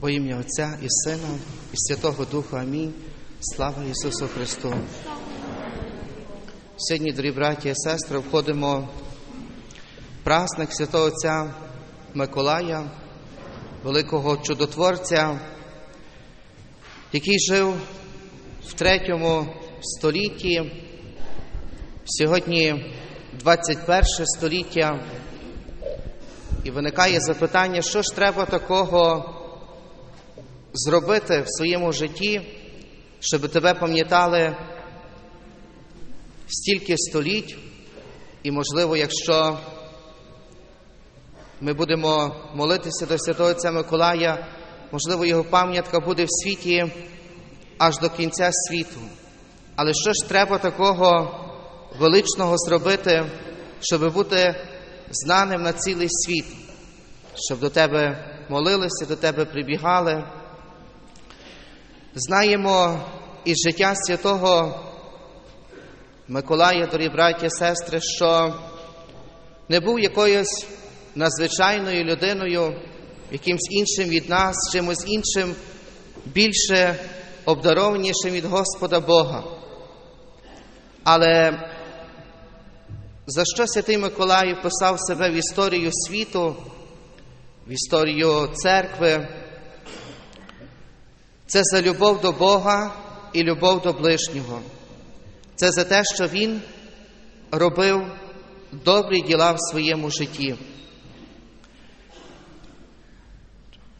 Во ім'я Отця і Сина, і Святого Духа Амінь. Слава Ісусу Христу. Сьогодні, дорогі браті і сестри, входимо в праздник святого Отця Миколая, великого чудотворця, який жив в третьому столітті. Сьогодні 21 століття. І виникає запитання, що ж треба такого зробити в своєму житті, щоб тебе пам'ятали стільки століть, і, можливо, якщо ми будемо молитися до Святого Отця Миколая, можливо, його пам'ятка буде в світі аж до кінця світу. Але що ж треба такого величного зробити, щоб бути знаним на цілий світ, щоб до тебе молилися, до тебе прибігали? Знаємо із життя святого Миколая, дорогі браті сестри, що не був якоюсь надзвичайною людиною, якимсь іншим від нас, чимось іншим, більше обдарованішим від Господа Бога. Але за що святий Миколай писав себе в історію світу, в історію церкви? Це за любов до Бога і любов до ближнього. Це за те, що Він робив добрі діла в своєму житті.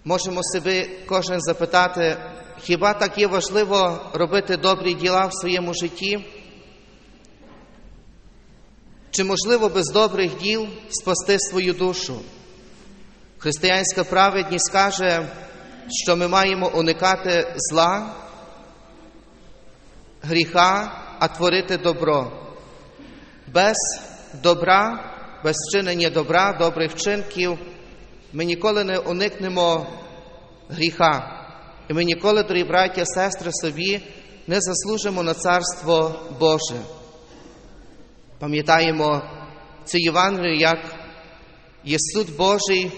Можемо собі кожен запитати, хіба так є важливо робити добрі діла в своєму житті? Чи можливо без добрих діл спасти свою душу? Християнська праведність каже, що ми маємо уникати зла, гріха, а творити добро. Без добра, без вчинення добра, добрих вчинків ми ніколи не уникнемо гріха. І ми ніколи, дорогі браття, сестри, собі не заслужимо на Царство Боже. Пам'ятаємо цю Євангелію, як є суд Божий,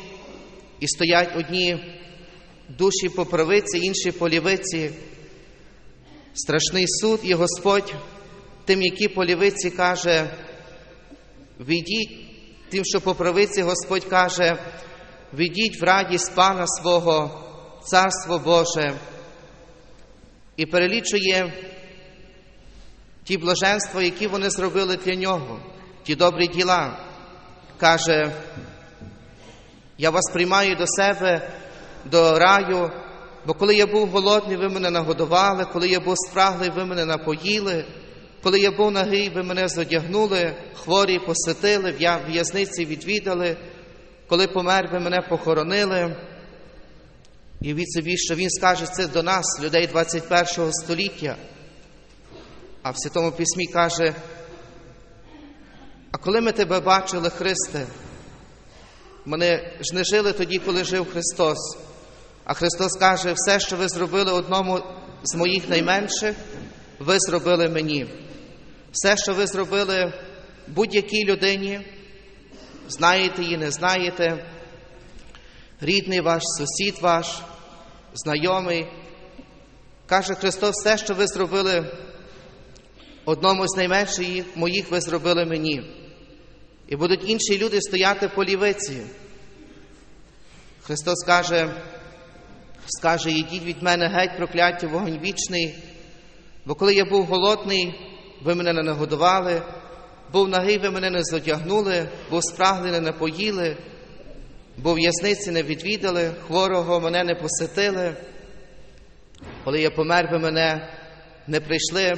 і стоять одні душі по правиці, інші по лівиці. Страшний суд і Господь тим, які по лівиці каже, війдіть, тим, що по правиці Господь каже, війдіть в радість Пана свого, Царство Боже, і перелічує ті блаженства, які вони зробили для нього, ті добрі діла. Каже, я вас приймаю до себе до раю, бо коли я був голодний, ви мене нагодували, коли я був спраглий, ви мене напоїли, коли я був нагий, ви мене задягнули, хворі посетили, в'язниці відвідали, коли помер, ви мене похоронили. І від собі, що він скаже це до нас, людей 21 століття. А в Святому Письмі каже, а коли ми тебе бачили, Христе, ми ж не жили тоді, коли жив Христос. А Христос каже, все, що ви зробили одному з моїх найменших, ви зробили мені. Все, що ви зробили будь-якій людині, знаєте її, не знаєте, рідний ваш, сусід ваш, знайомий. Каже Христос, все, що ви зробили одному з найменших моїх, ви зробили мені. І будуть інші люди стояти по лівиці. Христос каже, скаже, ідіть від мене геть, прокляття, вогонь вічний, бо коли я був голодний, ви мене не нагодували, був нагий, ви мене не задягнули, був спраглий, не напоїли, в в'язниці не відвідали, хворого мене не посетили. Коли я помер, ви мене не прийшли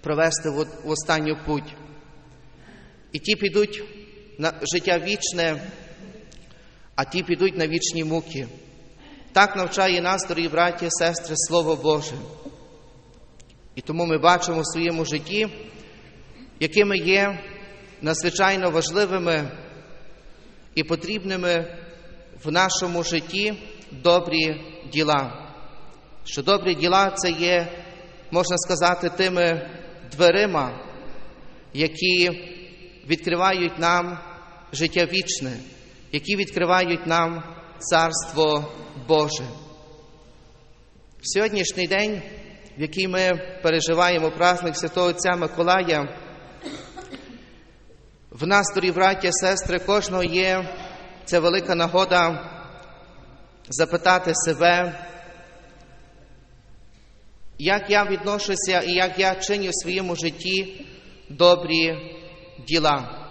провести в останню путь. І ті підуть на життя вічне, а ті підуть на вічні муки. Так навчає нас, дорогі браті сестри, Слово Боже. І тому ми бачимо в своєму житті, якими є надзвичайно важливими і потрібними в нашому житті добрі діла. Що добрі діла це є, можна сказати, тими дверима, які відкривають нам життя вічне, які відкривають нам Царство Боже. В сьогоднішній день, в який ми переживаємо праздник Святого Отця Миколая, в нас, дорогі браття сестри, кожного є ця велика нагода запитати себе, як я відношуся і як я чиню в своєму житті добрі діла.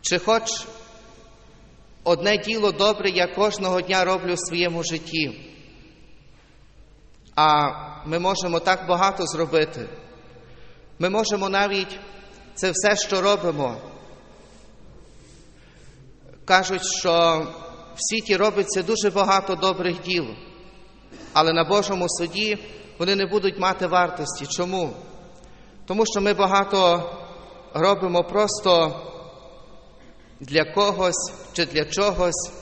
Чи хоч одне діло добре я кожного дня роблю в своєму житті, а ми можемо так багато зробити. Ми можемо навіть це все, що робимо. Кажуть, що в світі робиться дуже багато добрих діл, але на Божому суді вони не будуть мати вартості. Чому? Тому що ми багато робимо просто для когось чи для чогось,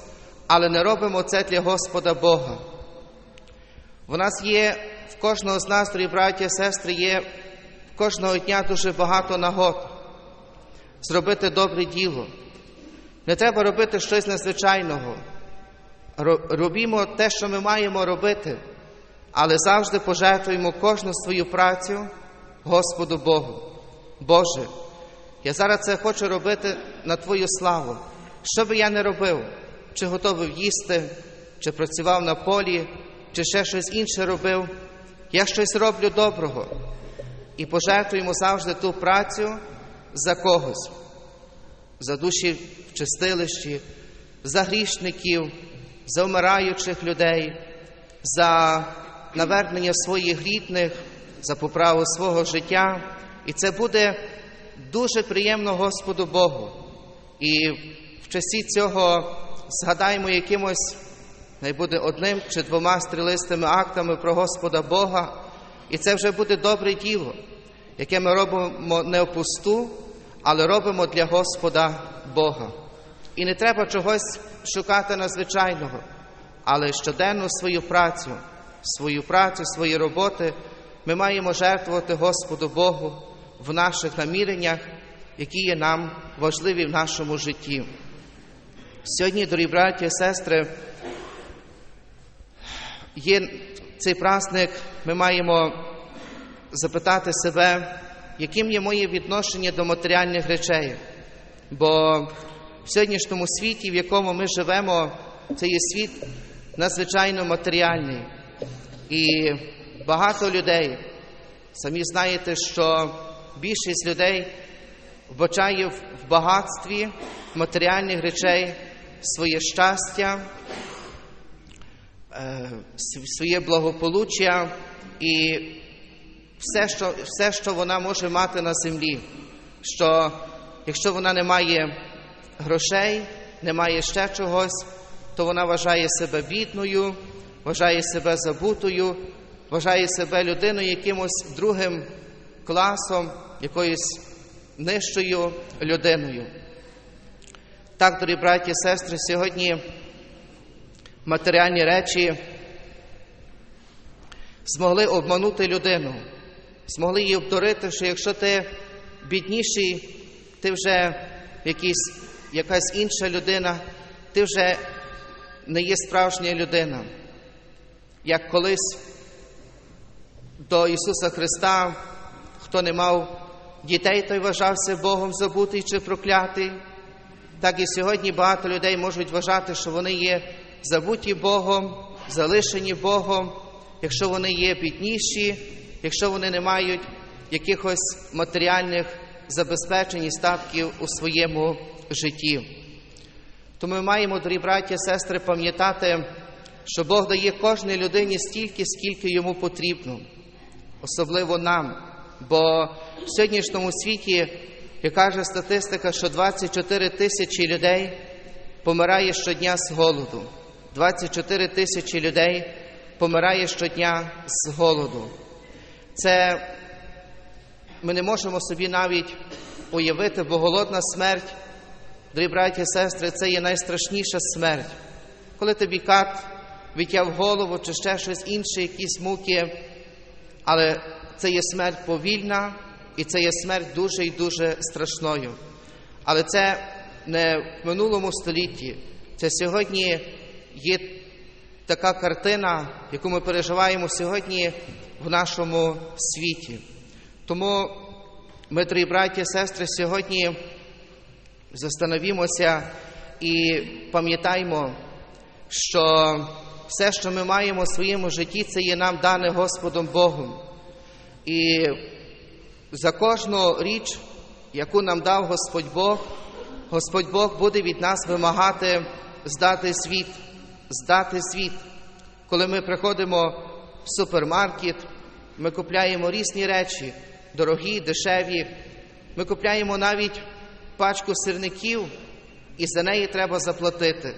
але не робимо це для Господа Бога. У нас є в кожного з нас, дорогі браті і сестри, є кожного дня дуже багато нагод зробити добре діло. Не треба робити щось незвичайного. Робімо те, що ми маємо робити, але завжди пожертвуємо кожну свою працю Господу Богу. Боже, я зараз це хочу робити на Твою славу. Що би я не робив, чи готовий їсти, чи працював на полі, чи ще щось інше робив, я щось роблю доброго і пожертвуємо завжди ту працю за когось, за душі в чистилищі, за грішників, за вмираючих людей, за навернення своїх рідних, за поправу свого життя. І це буде дуже приємно Господу Богу. І в часі цього згадаємо якимось, най буде одним чи двома стрілистими актами про Господа Бога, і це вже буде добре діло, яке ми робимо не в пусту, але робимо для Господа Бога. І не треба чогось шукати надзвичайного, але щоденну свою працю, свою працю, свої роботи ми маємо жертвувати Господу Богу в наших наміреннях, які є нам важливі в нашому житті. Сьогодні, дорогі браті і сестри, є цей праздник, ми маємо запитати себе, яким є моє відношення до матеріальних речей. Бо в сьогоднішньому світі, в якому ми живемо, це є світ надзвичайно матеріальний. І багато людей, самі знаєте, що більшість людей вбачає в багатстві матеріальних речей своє щастя, своє благополуччя і все що, все, що вона може мати на землі. Що якщо вона не має грошей, не має ще чогось, то вона вважає себе бідною, вважає себе забутою, вважає себе людиною якимось другим класом, якоюсь нижчою людиною. Так, дорогі браті і сестри, сьогодні матеріальні речі змогли обманути людину, змогли її обдурити, що якщо ти бідніший, ти вже якийсь, якась інша людина, ти вже не є справжня людина. Як колись до Ісуса Христа, хто не мав дітей, той вважався Богом забутий чи проклятий. Так і сьогодні багато людей можуть вважати, що вони є забуті Богом, залишені Богом, якщо вони є бідніші, якщо вони не мають якихось матеріальних забезпечень і статків у своєму житті. Тому ми маємо, дорогі браті сестри, пам'ятати, що Бог дає кожній людині стільки, скільки йому потрібно, особливо нам. Бо в сьогоднішньому світі, як каже статистика, що 24 тисячі людей помирає щодня з голоду. 24 тисячі людей помирає щодня з голоду. Це ми не можемо собі навіть уявити, бо голодна смерть, дорогі браті і сестри, це є найстрашніша смерть. Коли тобі кат витяв голову чи ще щось інше, якісь муки, але це є смерть повільна і це є смерть дуже і дуже страшною. Але це не в минулому столітті, це сьогодні є така картина, яку ми переживаємо сьогодні в нашому світі. Тому, ми, дорогі браті сестри, сьогодні застановімося і пам'ятаємо, що все, що ми маємо в своєму житті, це є нам дане Господом Богом. І за кожну річ, яку нам дав Господь Бог, Господь Бог буде від нас вимагати здати світ, здати світ. Коли ми приходимо в супермаркет, ми купляємо різні речі, дорогі, дешеві. Ми купляємо навіть пачку сирників, і за неї треба заплатити.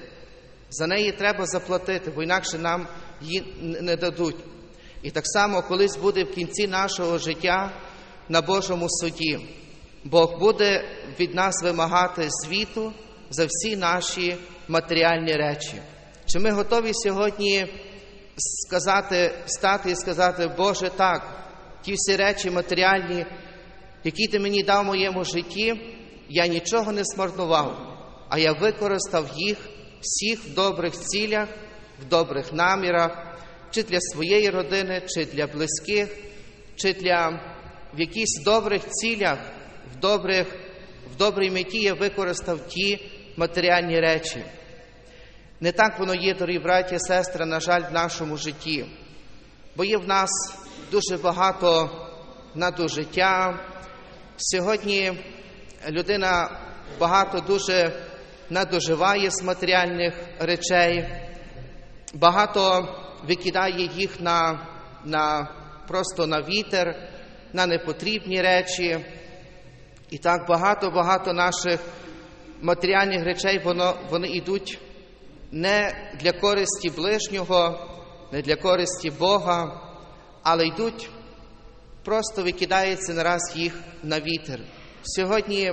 За неї треба заплатити, бо інакше нам її не дадуть. І так само колись буде в кінці нашого життя на Божому суді. Бог буде від нас вимагати звіту за всі наші матеріальні речі. Чи ми готові сьогодні сказати, стати і сказати, Боже, так, ті всі речі матеріальні, які ти мені дав в моєму житті, я нічого не смарнував, а я використав їх всіх в добрих цілях, в добрих намірах, чи для своєї родини, чи для близьких, чи для в якісь добрих цілях, в добрих, в добрій меті я використав ті матеріальні речі. Не так воно є, дорогі браті і сестри, на жаль, в нашому житті, бо є в нас дуже багато надужиття. Сьогодні людина багато дуже надоживає з матеріальних речей, багато викидає їх на, на просто на вітер, на непотрібні речі. І так багато-багато наших матеріальних речей воно, вони йдуть не для користі ближнього, не для користі Бога, але йдуть, просто викидається нараз їх на вітер. Сьогодні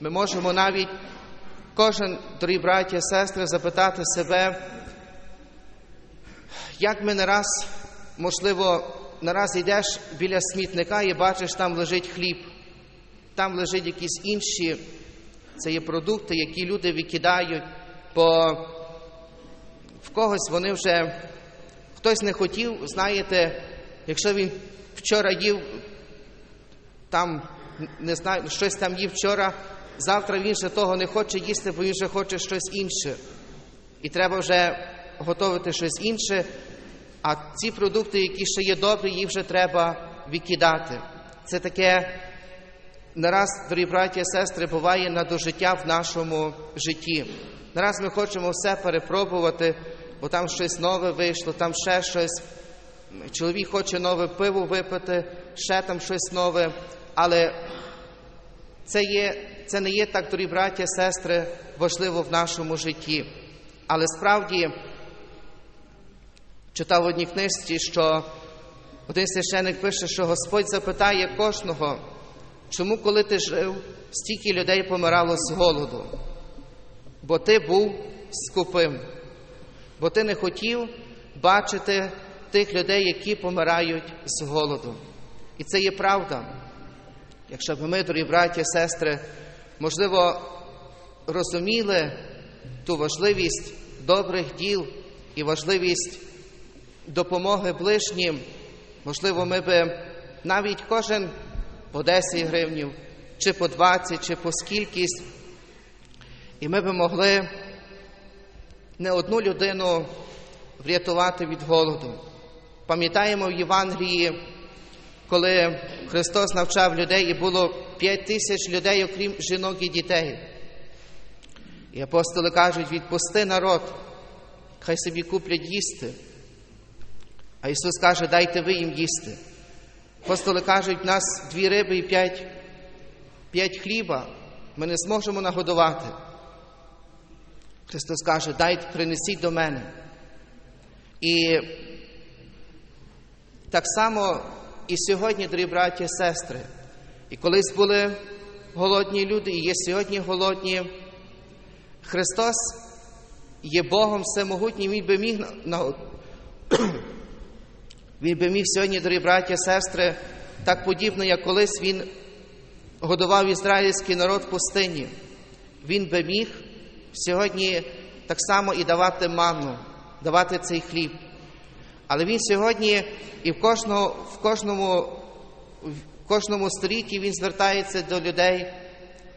ми можемо навіть кожен, дорогі браті і сестри, запитати себе, як ми не раз, можливо, нараз йдеш біля смітника і бачиш, там лежить хліб, там лежать якісь інші, це є продукти, які люди викидають, бо в когось вони вже хтось не хотів, знаєте, якщо він вчора їв там, не знаю, щось там їв вчора, завтра він вже того не хоче їсти, бо він вже хоче щось інше. І треба вже готувати щось інше, а ці продукти, які ще є добрі, їх вже треба викидати. Це таке нараз, дорогі браті і сестри, буває на дожиття в нашому житті. Нараз ми хочемо все перепробувати, бо там щось нове вийшло, там ще щось. Чоловік хоче нове пиво випити, ще там щось нове, але це, є, це не є так, дорогі браті і сестри, важливо в нашому житті. Але справді читав в одній книжці, що один священик пише, що Господь запитає кожного, чому, коли ти жив, стільки людей помирало з голоду, бо ти був скупим, бо ти не хотів бачити тих людей, які помирають з голоду. І це є правда. Якщо б ми, дорогі браті сестри, можливо, розуміли ту важливість добрих діл і важливість допомоги ближнім, можливо, ми би навіть кожен по 10 гривнів, чи по 20, чи по скількись, і ми би могли не одну людину врятувати від голоду. Пам'ятаємо в Євангелії, коли Христос навчав людей, і було 5 тисяч людей, окрім жінок і дітей. І апостоли кажуть, відпусти народ, хай собі куплять їсти. А Ісус каже, дайте ви їм їсти. Апостоли кажуть, в нас дві риби і п'ять, п'ять хліба, ми не зможемо нагодувати. Христос каже, дайте, принесіть до мене. І так само і сьогодні, дорогі браті і сестри, і колись були голодні люди, і є сьогодні голодні. Христос є Богом всемогутнім, Він би міг на... Він би міг сьогодні, дорогі браті сестри, так подібно, як колись Він годував ізраїльський народ в пустині. Він би міг сьогодні так само і давати манну, давати цей хліб. Але він сьогодні і в кожному, в кожному, в кожному столітті він звертається до людей,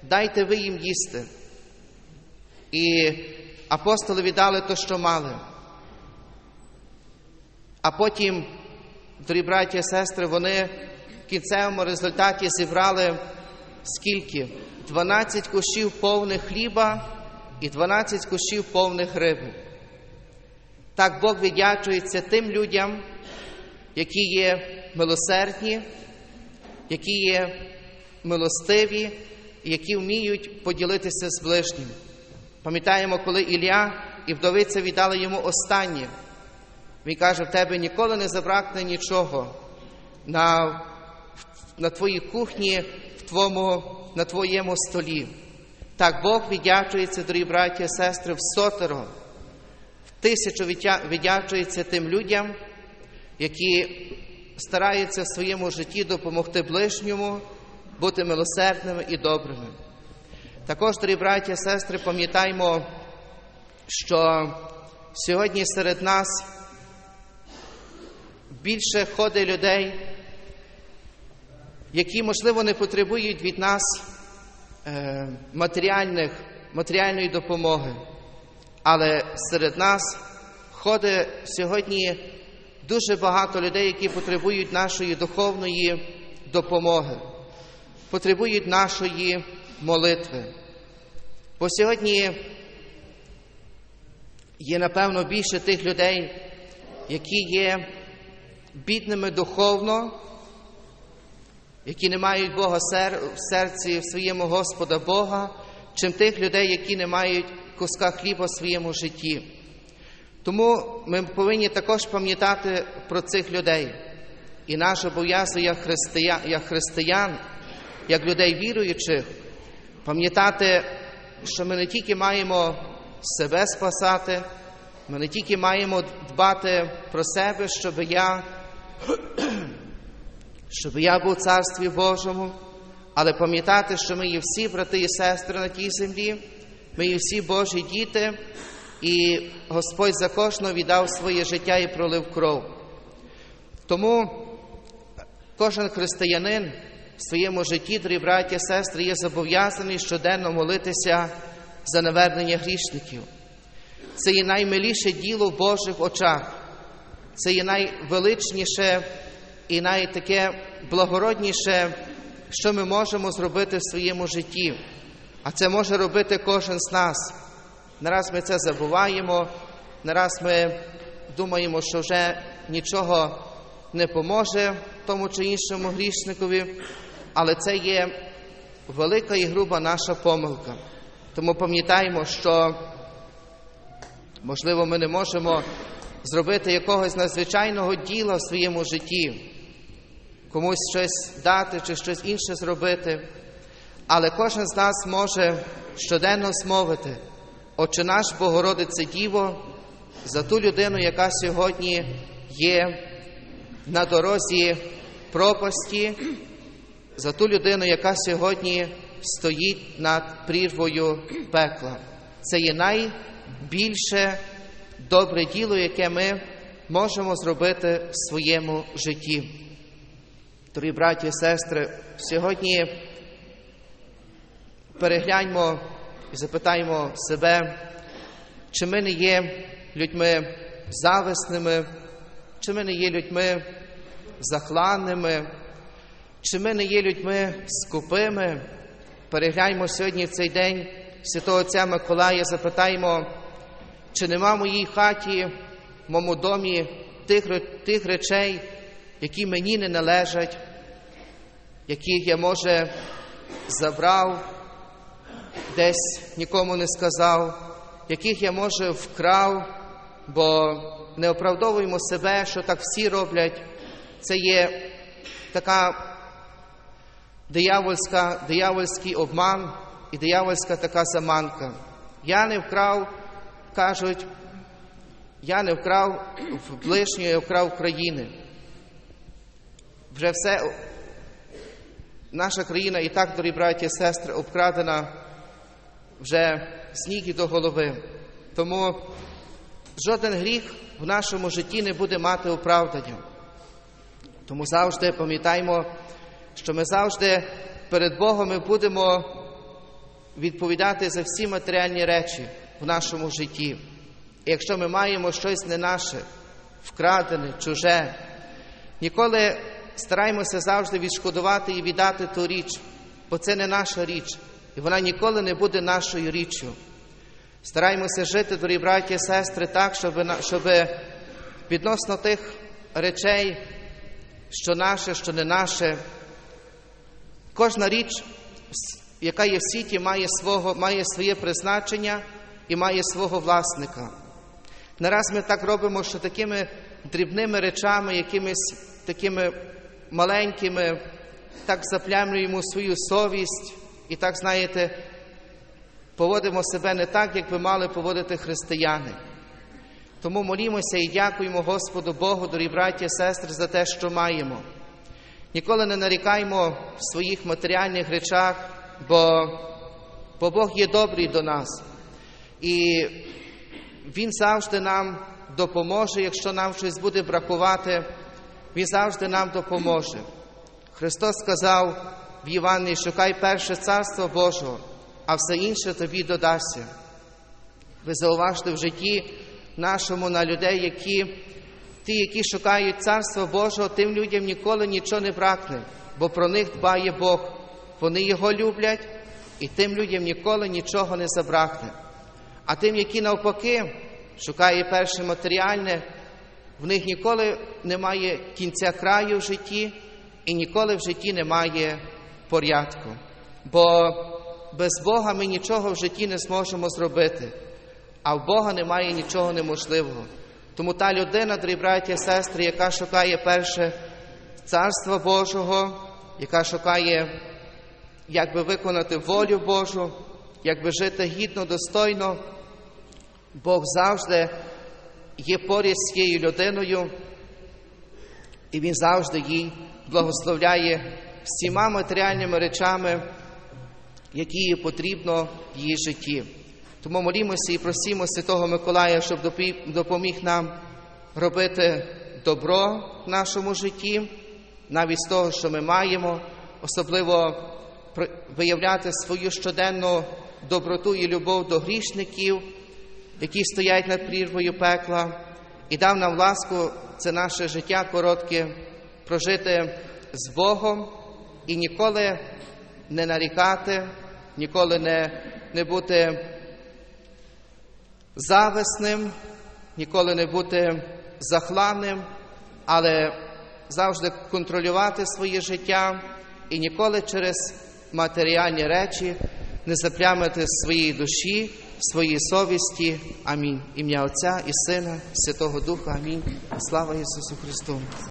дайте ви їм їсти. І апостоли віддали то, що мали. А потім, дорогі браті і сестри, вони в кінцевому результаті зібрали скільки? 12 кущів повних хліба і 12 кущів повних риби. Так Бог віддячується тим людям, які є милосердні, які є милостиві, які вміють поділитися з ближнім. Пам'ятаємо, коли Ілля і вдовиця віддали йому останнє. Він каже, в тебе ніколи не забракне нічого на на твоїй кухні, в твоєму, на твоєму столі. Так Бог віддячується, дорогі браті і сестри, в сотеро, в тисячу віддячується тим людям, які стараються в своєму житті допомогти ближньому, бути милосердними і добрими. Також, дорогі браті і сестри, пам'ятаємо, що сьогодні серед нас більше ходить людей, які, можливо, не потребують від нас е, матеріальних, матеріальної допомоги. Але серед нас ходить сьогодні дуже багато людей, які потребують нашої духовної допомоги, потребують нашої молитви. Бо сьогодні є, напевно, більше тих людей, які є бідними духовно, які не мають Бога в серці в своєму Господа Бога, чим тих людей, які не мають куска хліба в своєму житті. Тому ми повинні також пам'ятати про цих людей. І наш обов'язок як християн, як християн, як людей віруючих, пам'ятати, що ми не тільки маємо себе спасати, ми не тільки маємо дбати про себе, щоб я щоб я був у Царстві Божому, але пам'ятати, що ми є всі брати і сестри на тій землі, ми є всі Божі діти, і Господь за кожного віддав своє життя і пролив кров. Тому кожен християнин в своєму житті, дорогі браті і сестри, є зобов'язаний щоденно молитися за навернення грішників. Це є наймиліше діло в Божих очах, це є найвеличніше і найтаке благородніше, що ми можемо зробити в своєму житті. А це може робити кожен з нас. Нараз ми це забуваємо, нараз ми думаємо, що вже нічого не поможе тому чи іншому грішникові, але це є велика і груба наша помилка. Тому пам'ятаємо, що, можливо, ми не можемо зробити якогось надзвичайного діла в своєму житті, комусь щось дати чи щось інше зробити, але кожен з нас може щоденно змовити, Отче наш Богородице Діво, за ту людину, яка сьогодні є на дорозі пропасті, за ту людину, яка сьогодні стоїть над прірвою пекла. Це є найбільше добре діло, яке ми можемо зробити в своєму житті. Дорогі браті і сестри, сьогодні перегляньмо і запитаємо себе, чи ми не є людьми зависними, чи ми не є людьми захланними, чи ми не є людьми скупими. Перегляньмо сьогодні в цей день святого Отця Миколая, запитаємо, чи нема в моїй хаті, в моєму домі тих, тих речей, які мені не належать, яких я, може, забрав, десь нікому не сказав, яких я, може, вкрав, бо не оправдовуємо себе, що так всі роблять. Це є така диявольська, диявольський обман і диявольська така заманка. Я не вкрав, кажуть, я не вкрав в ближньої, я вкрав країни. Вже все, наша країна і так, дорогі браті і сестри, обкрадена вже з ніг і до голови. Тому жоден гріх в нашому житті не буде мати оправдання. Тому завжди пам'ятаємо, що ми завжди перед Богом будемо відповідати за всі матеріальні речі в нашому житті. І якщо ми маємо щось не наше, вкрадене, чуже, ніколи стараємося завжди відшкодувати і віддати ту річ, бо це не наша річ, і вона ніколи не буде нашою річчю. Стараємося жити, дорогі браті і сестри, так, щоб, щоб відносно тих речей, що наше, що не наше, кожна річ, яка є в світі, має, свого, має своє призначення і має свого власника. Нараз ми так робимо, що такими дрібними речами, якимись такими маленькими, так заплямлюємо свою совість і так, знаєте, поводимо себе не так, як би мали поводити християни. Тому молімося і дякуємо Господу Богу, дорогі браті сестри, за те, що маємо. Ніколи не нарікаємо в своїх матеріальних речах, бо, бо Бог є добрий до нас. І Він завжди нам допоможе, якщо нам щось буде бракувати, Він завжди нам допоможе. Христос сказав в Євангелії, шукай перше царство Божого, а все інше тобі додасться. Ви зауважте в житті нашому на людей, які ті, які шукають царство Божого, тим людям ніколи нічого не бракне, бо про них дбає Бог. Вони його люблять, і тим людям ніколи нічого не забракне. А тим, які навпаки шукає перше матеріальне, в них ніколи немає кінця краю в житті і ніколи в житті немає порядку. Бо без Бога ми нічого в житті не зможемо зробити, а в Бога немає нічого неможливого. Тому та людина, дорогі браті і сестри, яка шукає перше Царства Божого, яка шукає, як би виконати волю Божу, як би жити гідно, достойно, Бог завжди є поряд з цією людиною, і Він завжди їй благословляє всіма матеріальними речами, які їй потрібно в її житті. Тому молімося і просимо Святого Миколая, щоб допоміг нам робити добро в нашому житті, навіть з того, що ми маємо, особливо виявляти свою щоденну доброту і любов до грішників, які стоять над прірвою пекла, і дав нам ласку це наше життя коротке прожити з Богом і ніколи не нарікати, ніколи не, не бути зависним, ніколи не бути захланним, але завжди контролювати своє життя і ніколи через матеріальні речі не заплямити своєї душі, своєї совісті. Амінь. Ім'я Отця і Сина, Святого Духа. Амінь. Слава Ісусу Христу!